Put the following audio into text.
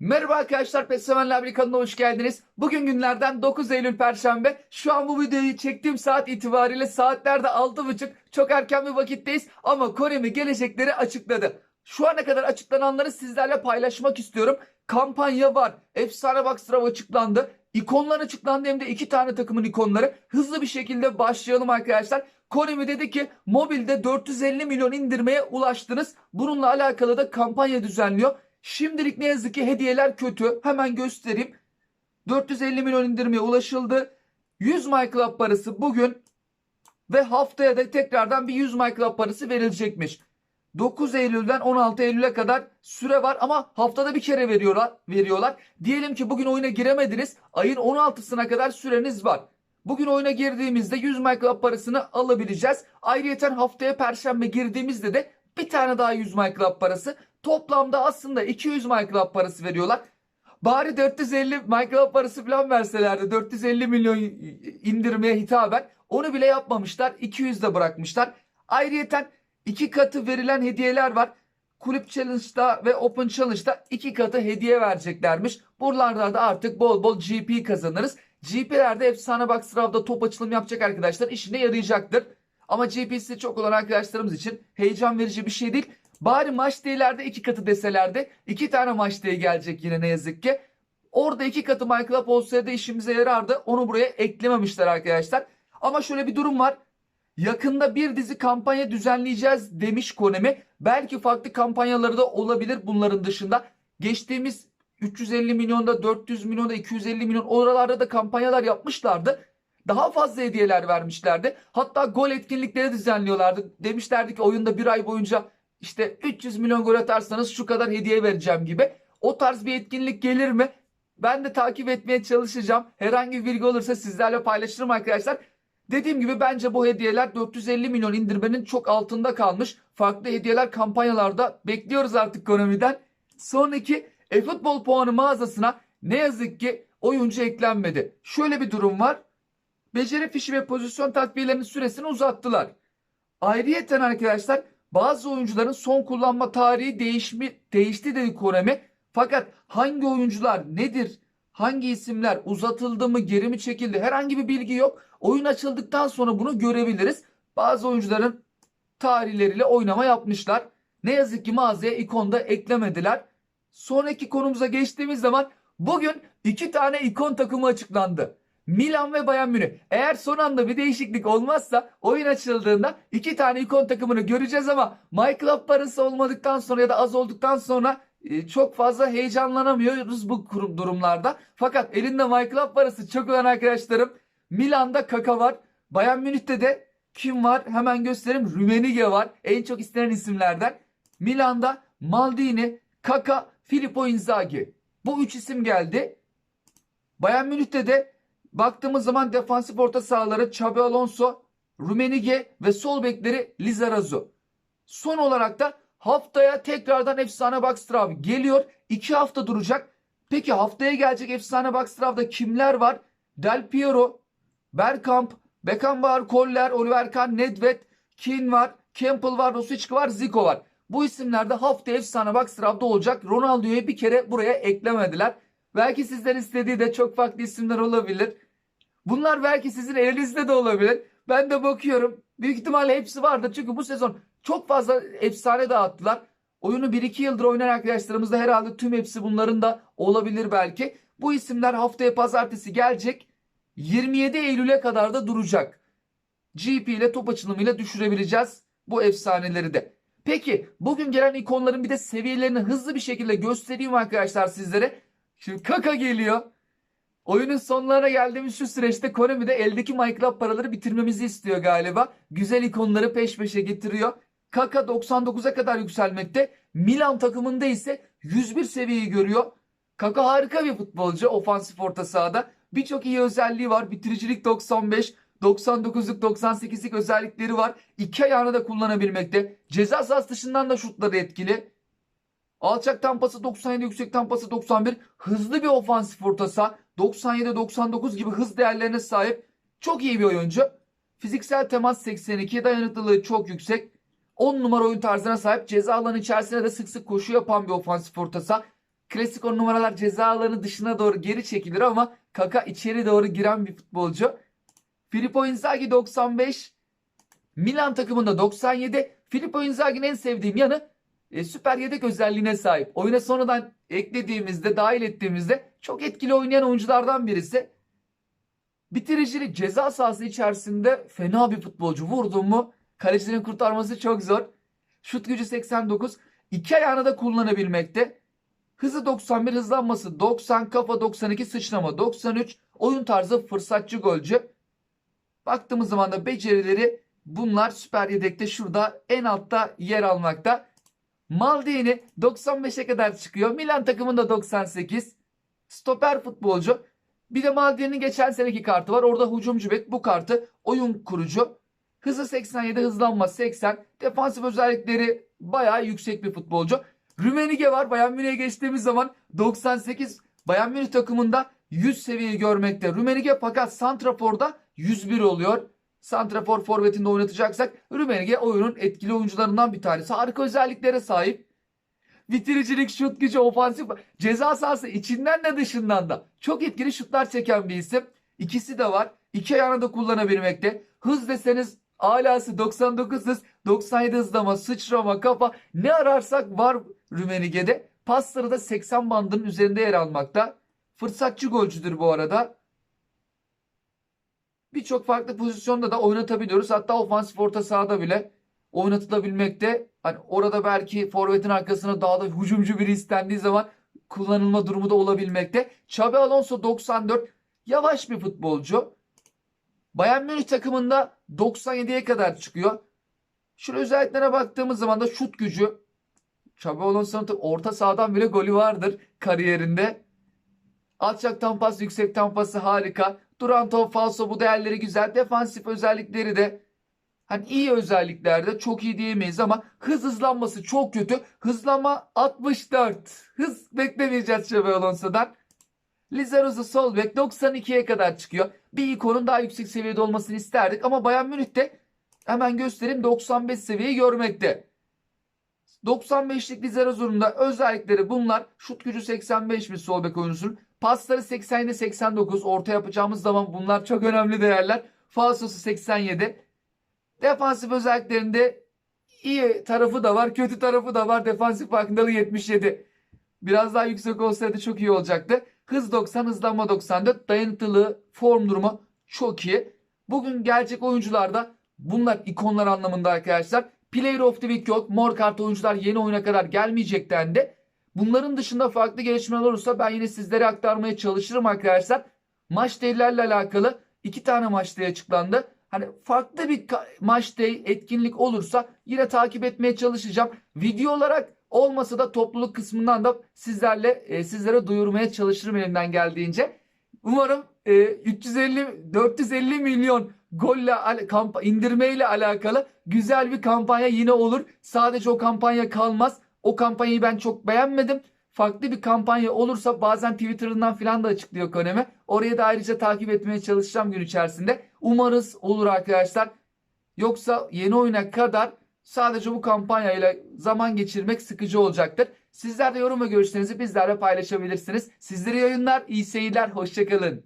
Merhaba arkadaşlar PES Sevenler Birliği kanalına hoş geldiniz. Bugün günlerden 9 Eylül Perşembe. Şu an bu videoyu çektiğim saat itibariyle saatlerde 6.30 çok erken bir vakitteyiz ama Konami gelecekleri açıkladı. Şu ana kadar açıklananları sizlerle paylaşmak istiyorum. Kampanya var. Efsane Boxtrava açıklandı. İkonlar açıklandı hem de iki tane takımın ikonları. Hızlı bir şekilde başlayalım arkadaşlar. Konami dedi ki mobilde 450 milyon indirmeye ulaştınız. Bununla alakalı da kampanya düzenliyor. Şimdilik ne yazık ki hediyeler kötü. Hemen göstereyim. 450 milyon indirmeye ulaşıldı. 100 MyClub parası bugün ve haftaya da tekrardan bir 100 MyClub parası verilecekmiş. 9 Eylül'den 16 Eylül'e kadar süre var ama haftada bir kere veriyorlar. veriyorlar. Diyelim ki bugün oyuna giremediniz. Ayın 16'sına kadar süreniz var. Bugün oyuna girdiğimizde 100 MyClub parasını alabileceğiz. Ayrıca haftaya perşembe girdiğimizde de bir tane daha 100 MyClub parası. Toplamda aslında 200 MyClub parası veriyorlar. Bari 450 MyClub parası falan verselerdi. 450 milyon indirmeye hitaben. Onu bile yapmamışlar. 200 de bırakmışlar. Ayrıyeten iki katı verilen hediyeler var. Kulüp Challenge'da ve Open Challenge'da iki katı hediye vereceklermiş. Buralarda da artık bol bol GP kazanırız. GP'lerde efsane box sırada top açılım yapacak arkadaşlar işine yarayacaktır. Ama GP'si çok olan arkadaşlarımız için heyecan verici bir şey değil. Bari maç değillerde iki katı deselerdi. iki tane maç değil gelecek yine ne yazık ki. Orada iki katı MyClub olsaydı işimize yarardı. Onu buraya eklememişler arkadaşlar. Ama şöyle bir durum var. Yakında bir dizi kampanya düzenleyeceğiz demiş Konemi. Belki farklı kampanyaları da olabilir bunların dışında. Geçtiğimiz 350 milyonda, 400 milyonda, 250 milyon oralarda da kampanyalar yapmışlardı. Daha fazla hediyeler vermişlerdi. Hatta gol etkinlikleri düzenliyorlardı. Demişlerdi ki oyunda bir ay boyunca işte 300 milyon gol atarsanız şu kadar hediye vereceğim gibi. O tarz bir etkinlik gelir mi? Ben de takip etmeye çalışacağım. Herhangi bir bilgi olursa sizlerle paylaşırım arkadaşlar. Dediğim gibi bence bu hediyeler 450 milyon indirmenin çok altında kalmış. Farklı hediyeler kampanyalarda bekliyoruz artık Konami'den. Sonraki e-futbol puanı mağazasına ne yazık ki oyuncu eklenmedi. Şöyle bir durum var. Beceri fişi ve pozisyon takviyelerinin süresini uzattılar. Ayrıyeten arkadaşlar bazı oyuncuların son kullanma tarihi değişmi, değişti dedi Konami. Fakat hangi oyuncular nedir? Hangi isimler uzatıldı mı geri mi çekildi herhangi bir bilgi yok. Oyun açıldıktan sonra bunu görebiliriz. Bazı oyuncuların tarihleriyle oynama yapmışlar. Ne yazık ki mağazaya ikonda eklemediler. Sonraki konumuza geçtiğimiz zaman bugün iki tane ikon takımı açıklandı. Milan ve Bayern Münih. Eğer son anda bir değişiklik olmazsa oyun açıldığında iki tane ikon takımını göreceğiz ama MyClub parası olmadıktan sonra ya da az olduktan sonra e, çok fazla heyecanlanamıyoruz bu durumlarda. Fakat elinde MyClub parası çok olan arkadaşlarım Milan'da Kaka var. Bayern Münih'te de kim var? Hemen göstereyim. Rumenige var. En çok istenen isimlerden. Milan'da Maldini, Kaka, Filippo Inzaghi. Bu üç isim geldi. Bayern Münih'te de baktığımız zaman defansif orta sahaları Xabi Alonso, Rumenige ve sol bekleri Lizarazu. Son olarak da haftaya tekrardan efsane Boxtrav geliyor. 2 hafta duracak. Peki haftaya gelecek efsane Boxtrav'da kimler var? Del Piero, Bergkamp, Beckenbauer, Koller, Oliver Kahn, Nedved, Keane var, Campbell var, Rosic var, Zico var. Bu isimler de hafta efsane Boxtrav'da olacak. Ronaldo'yu bir kere buraya eklemediler. Belki sizden istediği de çok farklı isimler olabilir. Bunlar belki sizin elinizde de olabilir. Ben de bakıyorum. Büyük ihtimalle hepsi vardır. Çünkü bu sezon çok fazla efsane dağıttılar. Oyunu 1-2 yıldır oynayan arkadaşlarımız da herhalde tüm hepsi bunların da olabilir belki. Bu isimler haftaya pazartesi gelecek. 27 Eylül'e kadar da duracak. GP ile top açılımıyla düşürebileceğiz bu efsaneleri de. Peki bugün gelen ikonların bir de seviyelerini hızlı bir şekilde göstereyim arkadaşlar sizlere. Şimdi Kaka geliyor. Oyunun sonlarına geldiğimiz şu süreçte Konami de eldeki MyClub paraları bitirmemizi istiyor galiba. Güzel ikonları peş peşe getiriyor. Kaka 99'a kadar yükselmekte. Milan takımında ise 101 seviyeyi görüyor. Kaka harika bir futbolcu ofansif orta sahada. Birçok iyi özelliği var. Bitiricilik 95, 99'luk 98'lik özellikleri var. İki ayağını da kullanabilmekte. Ceza sahası dışından da şutları etkili. Alçak tampası 97, yüksek tampası 91. Hızlı bir ofansif orta saha. 97-99 gibi hız değerlerine sahip. Çok iyi bir oyuncu. Fiziksel temas 82, dayanıklılığı çok yüksek. 10 numara oyun tarzına sahip. Ceza alanı içerisinde de sık sık koşu yapan bir ofansif orta saha. Klasik on numaralar ceza alanı dışına doğru geri çekilir ama Kaka içeri doğru giren bir futbolcu. Filippo Inzaghi 95. Milan takımında 97. Filippo Inzaghi'nin en sevdiğim yanı e, süper yedek özelliğine sahip. Oyuna sonradan eklediğimizde, dahil ettiğimizde çok etkili oynayan oyunculardan birisi. Bitiricilik ceza sahası içerisinde fena bir futbolcu. Vurdun mu kalecinin kurtarması çok zor. Şut gücü 89. İki ayağını da kullanabilmekte. Hızı 91, hızlanması 90, kafa 92, sıçrama 93. Oyun tarzı fırsatçı golcü. Baktığımız zaman da becerileri bunlar süper yedekte şurada en altta yer almakta. Maldini 95'e kadar çıkıyor. Milan takımında 98. Stoper futbolcu. Bir de Maldini'nin geçen seneki kartı var. Orada hücumcu bek bu kartı oyun kurucu. Hızı 87, hızlanma 80. Defansif özellikleri bayağı yüksek bir futbolcu. Rümenige var. Bayern Münih'e geçtiğimiz zaman 98 Bayern Münih takımında 100 seviyeyi görmekte. Rümenige fakat Santrafor'da 101 oluyor. Santrafor forvetinde oynatacaksak Rümenige oyunun etkili oyuncularından bir tanesi. Harika özelliklere sahip. Bitiricilik, şut gücü, ofansif, ceza sahası içinden de dışından da çok etkili şutlar çeken bir isim. İkisi de var. İki ayağını da kullanabilmekte. Hız deseniz alası 99 hız, 97 hızlama, sıçrama, kafa ne ararsak var Rümenige'de. Pasları da 80 bandının üzerinde yer almakta. Fırsatçı golcüdür bu arada. Birçok farklı pozisyonda da oynatabiliyoruz. Hatta ofansif orta sahada bile oynatılabilmekte. Hani orada belki forvetin arkasına daha da hücumcu biri istendiği zaman kullanılma durumu da olabilmekte. Xabi Alonso 94 yavaş bir futbolcu. Bayern Münih takımında 97'ye kadar çıkıyor. Şöyle özelliklere baktığımız zaman da şut gücü. Xabi Alonso'nun orta sahadan bile golü vardır kariyerinde. Alçaktan pas, yüksekten pası harika. Duran falso bu değerleri güzel. Defansif özellikleri de hani iyi özelliklerde çok iyi diyemeyiz ama hız hızlanması çok kötü. Hızlanma 64. Hız beklemeyeceğiz Xabi Alonso'dan. Lizaro'su sol bek 92'ye kadar çıkıyor. Bir ikonun daha yüksek seviyede olmasını isterdik ama Bayern Münih'te hemen göstereyim 95 seviyeyi görmekte. 95'lik Lizaro'nun da özellikleri bunlar. Şut gücü 85 bir sol bek oyuncusunun. Pasları 87 89 orta yapacağımız zaman bunlar çok önemli değerler. Falsosu 87. Defansif özelliklerinde iyi tarafı da var, kötü tarafı da var. Defansif farkındalığı 77. Biraz daha yüksek olsaydı çok iyi olacaktı. Hız 90, hızlanma 94, dayanıklılığı, form durumu çok iyi. Bugün gelecek oyuncularda bunlar ikonlar anlamında arkadaşlar. Player of the Week yok. Mor kart oyuncular yeni oyuna kadar gelmeyecek dendi. Bunların dışında farklı gelişmeler olursa ben yine sizlere aktarmaya çalışırım arkadaşlar. Maç değerlerle alakalı iki tane maç değeri açıklandı. Hani farklı bir maç day etkinlik olursa yine takip etmeye çalışacağım. Video olarak olmasa da topluluk kısmından da sizlerle e, sizlere duyurmaya çalışırım elimden geldiğince. Umarım e, 350 450 milyon golle kamp indirmeyle alakalı güzel bir kampanya yine olur. Sadece o kampanya kalmaz. O kampanyayı ben çok beğenmedim. Farklı bir kampanya olursa bazen Twitter'ından falan da açıklıyor Konemi. Oraya da ayrıca takip etmeye çalışacağım gün içerisinde. Umarız olur arkadaşlar. Yoksa yeni oyuna kadar sadece bu kampanyayla zaman geçirmek sıkıcı olacaktır. Sizler de yorum ve görüşlerinizi bizlerle paylaşabilirsiniz. Sizlere yayınlar, iyi seyirler, hoşçakalın.